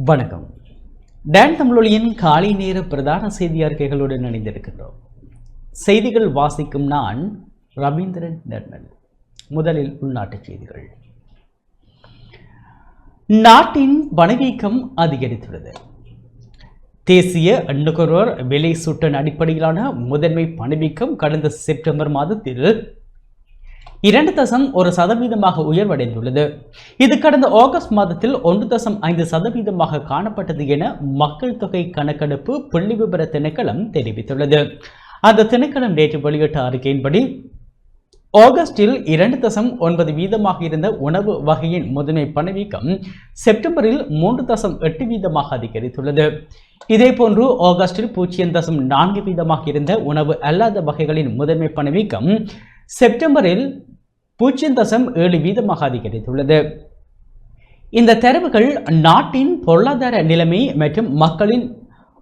வணக்கம். டேன் தமிழொலியின் காலை நேர பிரதான செய்தி அறிக்கைகளுடன் இணைந்திருக்கின்றோம். செய்திகள் வாசிக்கும் நான் ரவீந்திரன் நிர்மல். முதலில் உள்நாட்டுச் செய்திகள். நாட்டின் பணவீக்கம் அதிகரித்துள்ளது. தேசிய நுகர்வோர் விலை சுட்டன் அடிப்படையிலான முதன்மை பணவீக்கம் கடந்த செப்டம்பர் மாதத்தில் இரண்டு தசம் ஒரு சதவீதமாக உயர்வடைந்துள்ளது. இது கடந்த ஆகஸ்ட் மாதத்தில் ஒன்று தசம் ஐந்து சதவீதமாக காணப்பட்டது என மக்கள் தொகை கணக்கெடுப்பு புள்ளி விபர திணைக்களம் தெரிவித்துள்ளது. அந்த திணைக்களம் நேற்று வெளியிட்ட அறிக்கையின்படி ஆகஸ்டில் இரண்டு தசம் ஒன்பது வீதமாக இருந்த உணவு வகையின் முதன்மை பணவீக்கம் செப்டம்பரில் மூன்று தசம் எட்டு வீதமாக அதிகரித்துள்ளது. இதேபோன்று ஆகஸ்டில் பூஜ்ஜியம் தசம் நான்கு வீதமாக இருந்த உணவு அல்லாத வகைகளின் முதன்மை பணவீக்கம் செப்டம்பரில் பூஜ்ஜியம் தசம் ஏழு வீதமாக அதிகரித்துள்ளது. இந்த தரவுகள் நாட்டின் பொருளாதார நிலைமை மற்றும் மக்களின்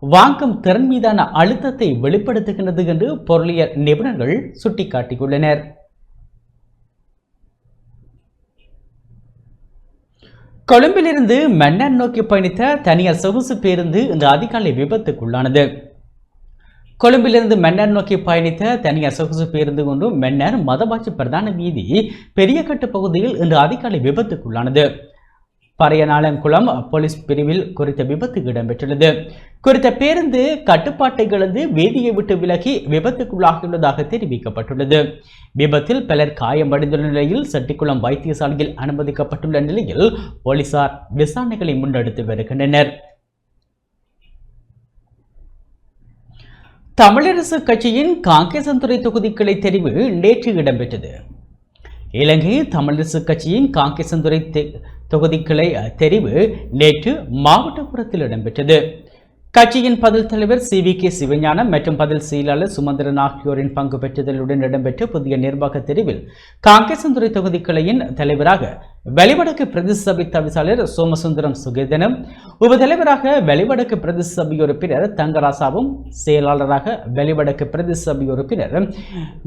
வாங்கும் திறன் மீதான அழுத்தத்தை வெளிப்படுத்துகின்றது என்று பொருளியல் நிபுணர்கள் சுட்டிக்காட்டியுள்ளனர். கொழும்பிலிருந்து மன்னர் நோக்கி பயணித்த தனியார் சொகுசு பேருந்து இன்று அதிகாலை விபத்துக்குள்ளானது. கொழும்பிலிருந்து மென்னர் நோக்கி பயணித்த தனியார் சொகுசு பேருந்து கொண்டு மென்னர் மதவாச்சி பிரதான வீதி பெரியகட்டு பகுதியில் இன்று அதிகாலை விபத்துக்குள்ளானது. பறையநாளங்குளம் போலீஸ் பிரிவில் குறித்த விபத்து இடம்பெற்றுள்ளது. குறித்த பேருந்து கட்டுப்பாட்டை இழந்து வீதியை விட்டு விலகி விபத்துக்குள்ளாகியுள்ளதாக தெரிவிக்கப்பட்டுள்ளது. விபத்தில் பலர் காயமடைந்துள்ள நிலையில் செட்டிக்குளம் வைத்தியசாலையில் அனுமதிக்கப்பட்டுள்ள நிலையில் போலீசார் விசாரணைகளை முன்னெடுத்து வருகின்றனர். தமிழரசு கட்சியின் காங்கேசன்துறை தொகுதி கிளை தெரிவு நேற்று இடம்பெற்றது. இலங்கை தமிழரசு கட்சியின் காங்கேசன்துறை தொகுதிகளை தொகுதி கிளை தெரிவு நேற்று மாவட்டபுரத்தில் இடம்பெற்றது. கட்சியின் பதில் தலைவர் சி வி கே சிவஞானம் மற்றும் பதில் செயலாளர் சுமந்திரன் ஆகியோரின் பங்கு பெற்றுதலுடன் இடம்பெற்ற புதிய நிர்வாக தெரிவில் காங்கேசன்துறை தொகுதி கிளையின் தலைவராக வெளிவடக்கு பிரதேச சபை தவிசாளர் சோமசுந்தரம் சுகேதனம். உபதலைவராக வெளிவடக்கு பிரதேச சபை உறுப்பினர் தங்கராசாவும் செயலாளராக வெளிவடக்கு பிரதேச சபை உறுப்பினர்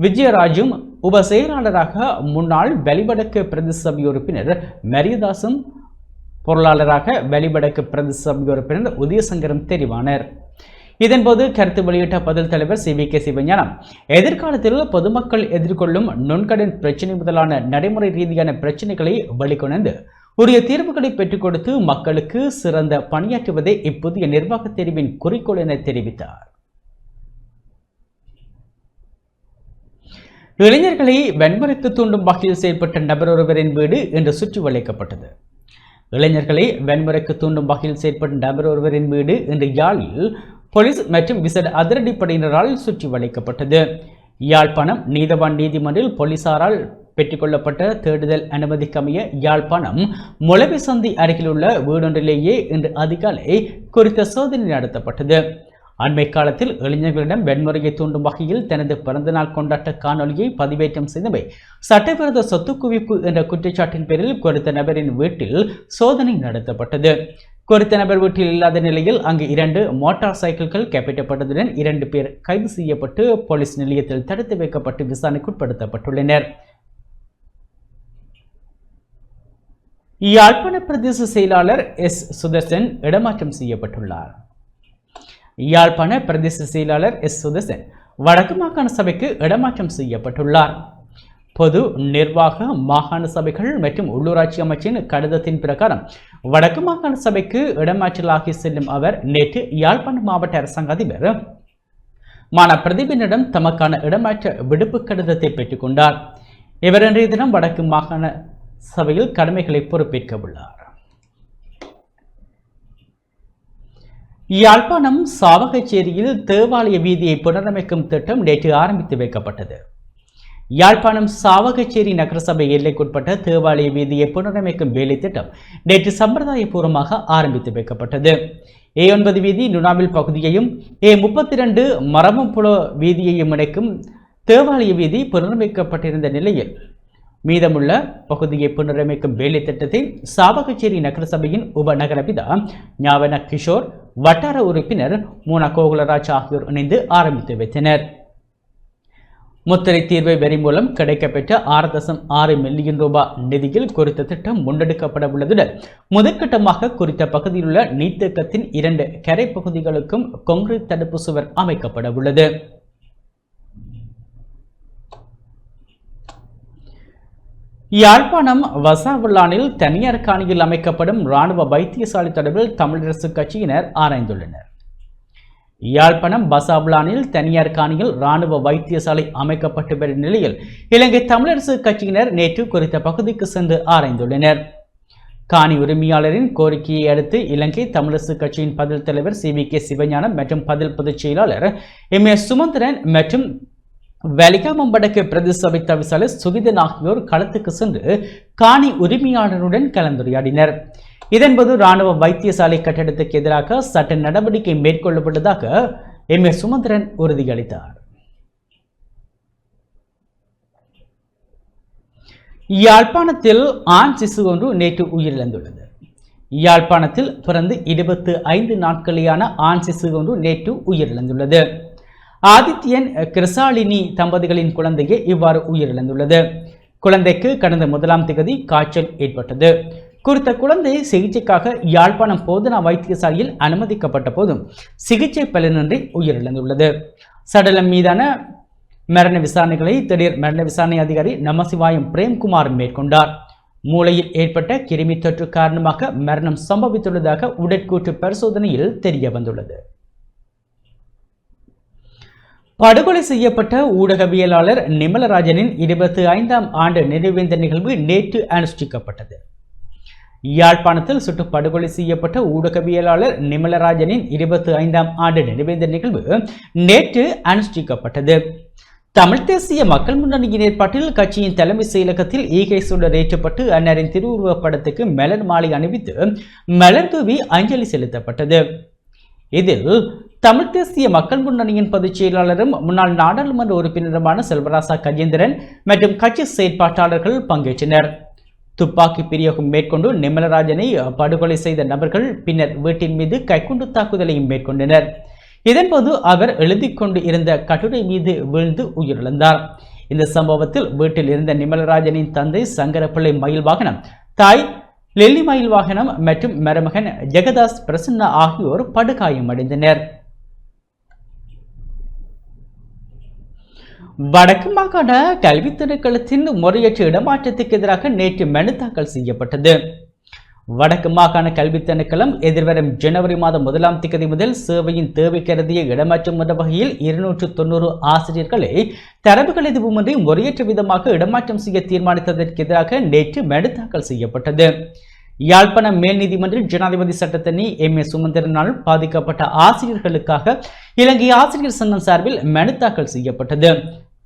விஜயராஜும் உப செயலாளராக முன்னாள் வெளிவடக்கு பிரதேச சபை உறுப்பினர் மரியதாசும் பொருளாளராக வெளிவடக்கு பிரதேச சபை உறுப்பினர் உதயசங்கரம் தெரிவானர். இதன்போது கருத்து வெளியிட்ட பதில் தலைவர் சி வி கே சிவஞானம். எதிர்காலத்தில் பொதுமக்கள் எதிர்கொள்ளும் நுண்கடன் பிரச்சினை முதலான நடைமுறை ரீதியான பிரச்சினைகளை வெளிக்கொணர்ந்து உரிய தீர்வுகளை பெற்றுக் கொடுத்து மக்களுக்கு சிறந்த பணியாற்றுவதே இப்புதிய நிர்வாக தெரிவின் குறிக்கோள் என தெரிவித்தார். இளைஞர்களை வன்முறைக்கு தூண்டும் வகையில் செயல்பட்ட நபர் ஒருவரின் வீடு இன்று சுற்றி வளைக்கப்பட்டது. இளைஞர்களை வன்முறைக்கு தூண்டும் வகையில் செயல்பட்ட நபர் ஒருவரின் வீடு இன்று யாழில் போலீஸ் மற்றும் விசேட அதிரடிப்படையினரால் சுற்றி வளைக்கப்பட்டது. யாழ்ப்பாணம் நீதவான் நீதிமன்றில் போலீசாரால் பெற்றுக்கொள்ளப்பட்ட தேடுதல் அனுமதிக்கமைய யாழ்ப்பாணம் முளவி சந்தி அருகிலுள்ள வீடொன்றிலேயே இன்று அதிகாலை குறித்த சோதனை நடத்தப்பட்டது. அண்மை காலத்தில் இளைஞர்களிடம் வன்முறையை தூண்டும் வகையில் தனது பிறந்தநாள் கொண்டாட்ட காணொலியை பதிவேற்றம் செய்தவை சட்டவிரோத சொத்து குவிப்பு என்ற குற்றச்சாட்டின் பேரில் குறித்த நபரின் வீட்டில் சோதனை நடத்தப்பட்டது. குறித்த நபர் வீட்டில் இல்லாத நிலையில் அங்கு இரண்டு மோட்டார் சைக்கிள்கள் கைப்பற்றப்பட்டதுடன் இரண்டு பேர் கைது செய்யப்பட்டு போலீஸ் நிலையத்தில் தடுத்து வைக்கப்பட்டு விசாரணைக்குட்படுத்தப்பட்டுள்ளனர் யாழ்ப்பாண பிரதேச செயலாளர் எஸ். சுதர்சன் இடமாற்றம் செய்யப்பட்டுள்ளார். யாழ்ப்பாண பிரதேச செயலாளர் எஸ். சுதர்சன் வடக்கு மாகாண சபைக்கு இடமாற்றம் செய்யப்பட்டுள்ளார். பொது நிர்வாக மாகாண சபைகள் மற்றும் உள்ளூராட்சி அமைச்சின் கடிதத்தின் பிரகாரம் வடக்கு மாகாண சபைக்கு இடமாற்றலாகி செல்லும் அவர் நேற்று யாழ்ப்பாண மாவட்ட அரசாங்க அதிபர். மான பிரதிபினிடம் தமக்கான இடமாற்ற விடுப்பு கடிதத்தை பெற்றுக்கொண்டார் இவர் இன்றைய தினம் வடக்கு மாகாண சபையில் கடமைகளை பொறுப்பேற்க உள்ளார். யாழ்ப்பாணம் சாவகச்சேரியில் தேவாலய வீதியை புனரமைக்கும் திட்டம் நேற்று ஆரம்பித்து வைக்கப்பட்டது. யாழ்ப்பாணம் சாவகச்சேரி நகரசபை எல்லைக்குட்பட்ட தேவாலய வீதியை புனரமைக்கும் வேலை திட்டம் நேற்று சம்பிரதாயபூர்வமாக ஆரம்பித்து வைக்கப்பட்டது. ஏ ஒன்பது வீதி நுணாவில் பகுதியையும் ஏ முப்பத்தி ரெண்டு மரமம்புல வீதியையும் இணைக்கும் தேவாலய வீதி புனரமைக்கப்பட்டிருந்த நிலையில் மீதமுள்ள பகுதியை புனரமைக்கும் வேலை திட்டத்தை சாவகச்சேரி நகரசபையின் உபநகரபிதா ஞாவன கிஷோர் வட்டார உறுப்பினர் மூனா கோகுலராஜ் ஆகியோர் இணைந்து ஆரம்பித்து வைத்தனர். முத்திரை தீர்வை வரி மூலம் கிடைக்கப்பெற்ற ஆறு தசம் ஆறு மில்லியன் ரூபாய் நிதியில் குறித்த திட்டம் முன்னெடுக்கப்பட உள்ளதுடன் முதற்கட்டமாக குறித்த பகுதியில் உள்ள நீர்த்தேக்கத்தின் இரண்டு கரை பகுதிகளுக்கும் கொங்கிரீட் தடுப்பு சுவர் அமைக்கப்பட உள்ளது. யாழ்ப்பாணம் வசாவுல்லானில் தனியார் காணியில் அமைக்கப்படும் இராணுவ வைத்தியசாலை தொடர்பில் தமிழரசு கட்சியினர் ஆராய்ந்துள்ளனர். யாழ்ப்பாணம் பசாப்லானில் தனியார் காணியில் ராணுவ வைத்தியசாலை அமைக்கப்பட்டு வரும் நிலையில் இலங்கை தமிழரசு கட்சியினர் நேற்று குறித்த பகுதிக்கு சென்று ஆராய்ந்துள்ளனர். காணி உரிமையாளரின் கோரிக்கையை அடுத்து இலங்கை தமிழரசு கட்சியின் பதில் தலைவர் சி வி கே சிவஞானம் மற்றும் பதில் பொதுச் செயலாளர் எம் ஏ சுமந்திரன் மற்றும் வலிகாமம்படக்கு பிரதிசபை தவிசாளர் சுகிதன் ஆகியோர் களத்துக்கு சென்று காணி உரிமையாளருடன் கலந்துரையாடினர். இதன்போது ராணுவ வைத்தியசாலை கட்டடத்துக்கு எதிராக சட்ட நடவடிக்கை மேற்கொள்ளப்பட்டதாக எம். ஏ சுமந்திரன் உறுதியளித்தார். யாழ்ப்பாணத்தில் ஆண் சிசு ஒன்று நேற்று உயிரிழந்துள்ளது. யாழ்ப்பாணத்தில் பிறந்து இருபத்து ஐந்து நாட்களேயான ஆண் சிசு ஒன்று நேற்று உயிரிழந்துள்ளது. ஆதித்யன் கிருசாலினி தம்பதிகளின் குழந்தையே இவ்வாறு உயிரிழந்துள்ளது. குழந்தைக்கு கடந்த முதலாம் திகதி காய்ச்சல் ஏற்பட்டது. குறித்த குழந்தை சிகிச்சைக்காக யாழ்ப்பாணம் போதனா வைத்தியசாலையில் அனுமதிக்கப்பட்ட போதும் சிகிச்சை பலனின்றி உயிரிழந்துள்ளது. சடலம் மீதான மரண விசாரணைகளை திடீர் மரண விசாரணை அதிகாரி நமசிவாயம் பிரேம்குமார் மேற்கொண்டார். மூளையில் ஏற்பட்ட கிருமி தொற்று காரணமாக மரணம் சம்பவித்துள்ளதாக உடற்கூற்று பரிசோதனையில் தெரிய வந்துள்ளது படுகொலை செய்யப்பட்ட ஊடகவியலாளர் நிமலராஜனின் இருபத்தி ஐந்தாம் ஆண்டு நினைவேந்த நிகழ்வு நேற்று அனுஷ்டிக்கப்பட்டது. யாழ்ப்பாணத்தில் சுட்டு படுகொலை செய்யப்பட்ட ஊடகவியலாளர் நிமலராஜனின் இருபத்தி ஐந்தாம் ஆண்டு நினைவேந்த நிகழ்வு நேற்று அனுஷ்டிக்கப்பட்டது. தமிழ் தேசிய மக்கள் முன்னணியின் ஏற்பாட்டில் கட்சியின் தலைமை செயலகத்தில் ஈகை சுடர் ஏற்றப்பட்டு அன்னாரின் திருவுருவப் படத்துக்கு மலர் மாலை அணிவித்து மலர் தூவி அஞ்சலி செலுத்தப்பட்டது. இதில் தமிழ் தேசிய மக்கள் முன்னணியின் பொதுச் செயலாளரும் முன்னாள் நாடாளுமன்ற உறுப்பினருமான செல்வராசா கஜேந்திரன் மற்றும் கட்சி செயற்பாட்டாளர்கள் பங்கேற்றனர். துப்பாக்கி பிரயோகம் மேற்கொண்டு நிமலராஜனை படுகொலை செய்த நபர்கள் பின்னர் வீட்டின் மீது கைக்குண்டு தாக்குதலையும் மேற்கொண்டனர். இதன்போது அவர் எழுதிக்கொண்டு இருந்த கட்டுரை மீது வீழ்ந்து உயிரிழந்தார். இந்த சம்பவத்தில் வீட்டில் இருந்த நிமலராஜனின் தந்தை சங்கரப்பிள்ளை மயில் வாகனம் தாய் லெல்லி மயில் வாகனம் மற்றும் மருமகன் ஜெகதாஸ் பிரசன்னா ஆகியோர் படுகாயமடைந்தனர். வடக்கு மாகாண கல்வி திணைக்களத்தின் முறையற்ற இடமாற்றத்துக்கு எதிராக நேற்று மனு தாக்கல் செய்யப்பட்டது. வடக்கு மாகாண கல்வி திணைக்களம் எதிர்வரும் ஜனவரி மாதம் முதலாம் திகதி முதல் சேவையின் தேவை கருதிய இடமாற்றம் என்ற வகையில் இருநூற்று தொண்ணூறு ஆசிரியர்களை தரவுகள் எதுவுமின்றி முறையற்ற விதமாக இடமாற்றம் செய்ய தீர்மானித்ததற்கு எதிராக நேற்று மனு தாக்கல் செய்யப்பட்டது. யாழ்ப்பாண மேல் நீதிமன்றில் ஜனாதிபதி சட்டத்தனி எம். ஏ. சுமந்திரனால் பாதிக்கப்பட்ட ஆசிரியர்களுக்காக இலங்கை ஆசிரியர் சங்கம் சார்பில் மனு தாக்கல் செய்யப்பட்டது.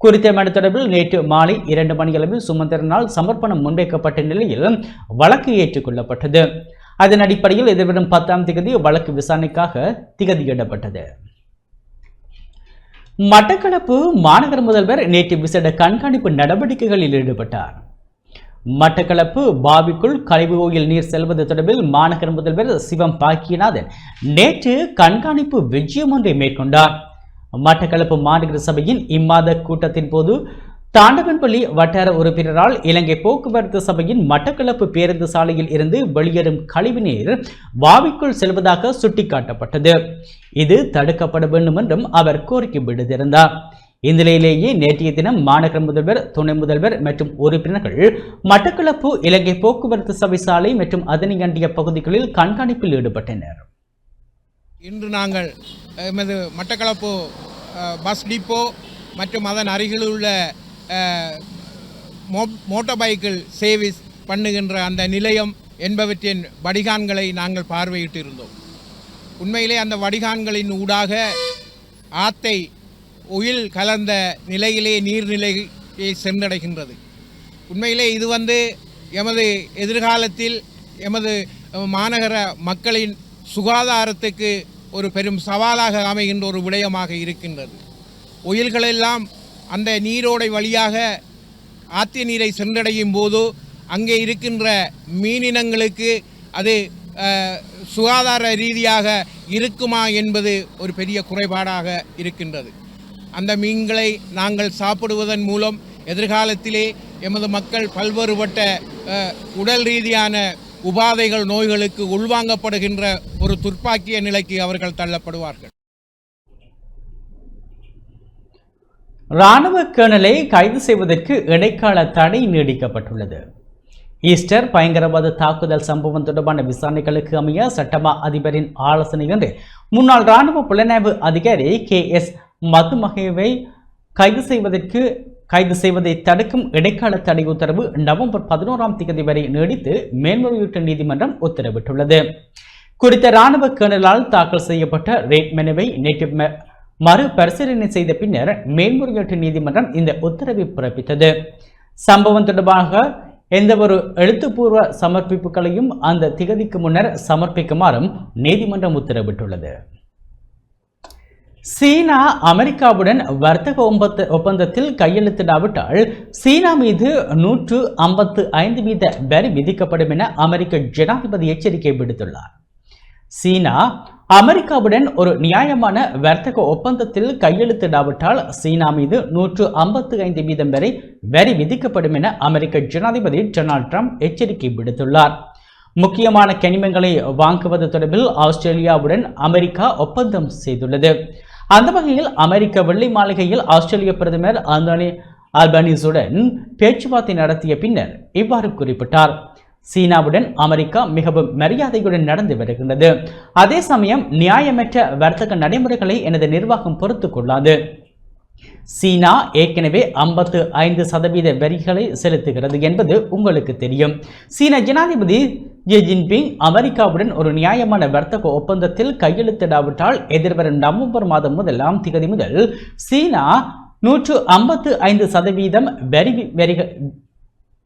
குறித்த மனு தொடர்பில் நேற்று மாலை இரண்டு மணியளவில் சுமந்திரனால் சமர்ப்பணம் முன்வைக்கப்பட்ட நிலையில் வழக்கு ஏற்றுக்கொள்ளப்பட்டது. அதன் அடிப்படையில் எதிர்வரும் பத்தாம் திகதி வழக்கு விசாரணைக்காக திகதியிடப்பட்டது. மட்டக்களப்பு மாநகர முதல்வர் நேற்று விசேட கண்காணிப்பு நடவடிக்கைகளில் ஈடுபட்டார். மட்டக்களப்பு பாவிக்குள் கழிவு ஓயில் நீர் செல்வது தொடர்பில் மாநகர முதல்வர் சிவம் பாக்கியநாதன் நேற்று கண்காணிப்பு விஜயம் ஒன்றை மேற்கொண்டார். மட்டக்களப்பு மாநகர சபையின் இம்மாத கூட்டத்தின் போது தாண்டவன்பள்ளி வட்டார உறுப்பினரால் இலங்கை போக்குவரத்து சபையின் மட்டக்களப்பு பேருந்து சாலையில் இருந்து வெளியேறும் கழிவுநீர் வாவிக்குள் செல்வதாக சுட்டிக்காட்டப்பட்டது. இது தடுக்கப்பட வேண்டும் என்றும் அவர் கோரிக்கை விடுத்திருந்தார். இந்நிலையிலேயே நேற்றைய தினம் மாநகர முதல்வர் துணை முதல்வர் மற்றும் உறுப்பினர்கள் மட்டக்களப்பு இலங்கை போக்குவரத்து சபை சாலை மற்றும் அதனை அண்டிய பகுதிகளில் கண்காணிப்பில் ஈடுபட்டனர். இன்று நாங்கள் எமது மட்டக்களப்பு பஸ் டிப்போ மற்றும் அதன் அருகில் உள்ள மோட்டார் பைக்கிள் சேவிஸ் பண்ணுகின்ற அந்த நிலையம் என்பவற்றின் வடிகான்களை நாங்கள் பார்வையிட்டு இருந்தோம் உண்மையிலே அந்த வடிகான்களின் ஊடாக ஆத்தை உயில் கலந்த நிலையிலே நீர்நிலையை சென்றடைகின்றது. உண்மையிலே இது வந்து எமது எதிர்காலத்தில் எமது மாநகர மக்களின் சுகாதாரத்துக்கு ஒரு பெரும் சவாலாக அமைகின்ற ஒரு விடயமாக இருக்கின்றது. உயிர்களெல்லாம் அந்த நீரோடை வழியாக ஆத்திய நீரை சென்றடையும் போது அங்கே இருக்கின்ற மீனினங்களுக்கு அது சுகாதார ரீதியாக இருக்குமா என்பது ஒரு பெரிய குறைபாடாக இருக்கின்றது. அந்த மீன்களை நாங்கள் சாப்பிடுவதன் மூலம் எதிர்காலத்திலே எமது மக்கள் பல்வேறுபட்ட உடல் ரீதியான உபாதைகள் நோய்களுக்கு உள்வாங்கப்படுகின்ற ஒரு துர்ப்பாக்கிய நிலைக்கு அவர்கள் தள்ளப்படுவார்கள். ராணுவ கேணலை கைது செய்வதற்கு இடைக்கால தடை நீடிக்கப்பட்டுள்ளது. ஈஸ்டர் பயங்கரவாத தாக்குதல் சம்பவம் தொடர்பான விசாரணைகளுக்கு அமைய சட்டமா அதிபரின் ஆலோசனை என்று முன்னாள் ராணுவ புலனாய்வு அதிகாரி கே எஸ் மதுமகேவை கைது செய்வதற்கு கைது செய்வதை தடுக்கும் இடைக்கால தடை உத்தரவு நவம்பர் பதினோராம் தேதி வரை நீடித்து மேல்முறையீட்டு நீதிமன்றம் உத்தரவிட்டுள்ளது. குறித்த இராணுவ கேணலால் தாக்கல் செய்யப்பட்ட ரேட் மெனுவை நேற்று மறுபரிசீலனை மறு பரிசீலனை செய்த பின்னர் மேல்முறையீட்டு நீதிமன்றம் இந்த உத்தரவை பிறப்பித்தது. சம்பவம் தொடர்பாக எந்தவொரு எழுத்துப்பூர்வ சமர்ப்பிப்புகளையும் அந்த திகதிக்கு முன்னர் சமர்ப்பிக்குமாறும் நீதிமன்றம் உத்தரவிட்டுள்ளது. சீனா அமெரிக்காவுடன் வர்த்தக ஒப்பந்த ஒப்பந்தத்தில் கையெழுத்திடாவிட்டால் சீனா மீது நூற்று ஐம்பத்து ஐந்து வீத வரி விதிக்கப்படும் என அமெரிக்க ஜனாதிபதி எச்சரிக்கை விடுத்துள்ளார். சீனா அமெரிக்காவுடன் ஒரு நியாயமான வர்த்தக ஒப்பந்தத்தில் கையெழுத்திடாவிட்டால் சீனா மீது நூற்று ஐம்பத்து ஐந்து வீதம் வரை வரி விதிக்கப்படும் என அமெரிக்க ஜனாதிபதி டொனால்ட் ட்ரம்ப் எச்சரிக்கை விடுத்துள்ளார். முக்கியமான கனிமங்களை வாங்குவது தொடர்பில் ஆஸ்திரேலியாவுடன் அமெரிக்கா ஒப்பந்தம் செய்துள்ளது. அந்த வகையில் அமெரிக்க வெள்ளை மாளிகையில் ஆஸ்திரேலிய பிரதமர் ஆந்தோனி ஆல்பனீஸுடன் பேச்சுவார்த்தை நடத்திய பின்னர் இவ்வாறு குறிப்பிட்டார். சீனாவுடன் அமெரிக்கா மிகவும் மரியாதையுடன் நடந்து வருகின்றது. அதே சமயம் நியாயமற்ற வர்த்தக நடைமுறைகளை எனது நிர்வாகம் பொறுத்துக் கொள்ளாது. சீனா ஏற்கனவே ஐம்பத்து ஐந்து சதவீத வரிகளை செலுத்துகிறது என்பது உங்களுக்கு தெரியும். சீன ஜனாதிபதி ஜி ஜின்பிங் அமெரிக்காவுடன் ஒரு நியாயமான வர்த்தக ஒப்பந்தத்தில் கையெழுத்திடாவிட்டால் எதிர்வரும் நவம்பர் மாதம் முதலாம் திகதி முதல் சீனா நூற்று ஐம்பத்து ஐந்து சதவீதம் வரி வரிகள்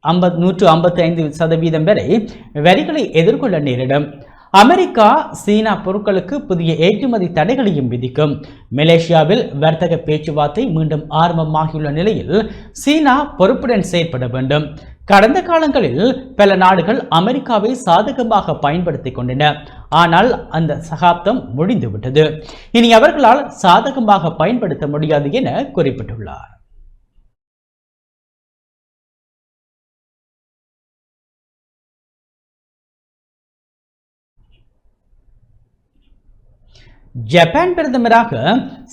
ஐம்பத் நூற்று ஐம்பத்து ஐந்து சதவீதம் வரை வரிகளை எதிர்கொள்ள நேரிடும். அமெரிக்கா சீனா பொருட்களுக்கு புதிய ஏற்றுமதி தடைகளையும் விதிக்கும். மலேசியாவில் வர்த்தக பேச்சுவார்த்தை மீண்டும் ஆரம்பமாகியுள்ள நிலையில் சீனா பொறுப்புடன் செயற்பட வேண்டும். கடந்த காலங்களில் பல நாடுகள் அமெரிக்காவை சாதகமாக பயன்படுத்திக் கொண்டன. ஆனால் அந்த சகாப்தம் முடிந்துவிட்டது. இனி அவர்களால் சாதகமாக பயன்படுத்த முடியாது என குறிப்பிட்டுள்ளார். ஜப்பான் பிரதமராக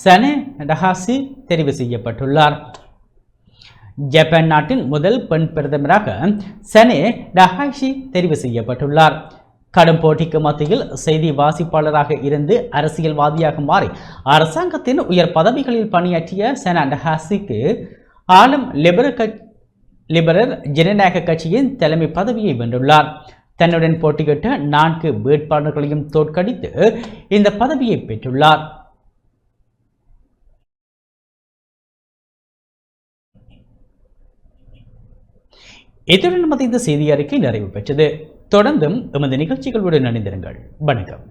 சனே டஹாசி தெரிவு செய்யப்பட்டுள்ளார். ஜப்பான் நாட்டின் முதல் பெண் பிரதமராக சனே டஹாஷி தெரிவு செய்யப்பட்டுள்ளார். கடும் போட்டிக்கு மத்தியில் செய்தி வாசிப்பாளராக இருந்து அரசியல்வாதியாக மாறி அரசாங்கத்தின் உயர் பதவிகளில் பணியாற்றிய செனா டஹாசிக்கு ஆளும் லிபரல் கட்சி லிபரல் ஜனநாயக கட்சியின் தலைமை பதவியை வென்றுள்ளார். தன்னுடன் போட்டியிட்ட நான்கு வேட்பாளர்களையும் தோற்கடித்து இந்த பதவியை பெற்றுள்ளார். இத்துடன் நமது இந்த செய்தி அறிக்கை நிறைவு பெற்றது. தொடர்ந்தும் எமது நிகழ்ச்சிகளுடன் இணைந்திருங்கள். வணக்கம்.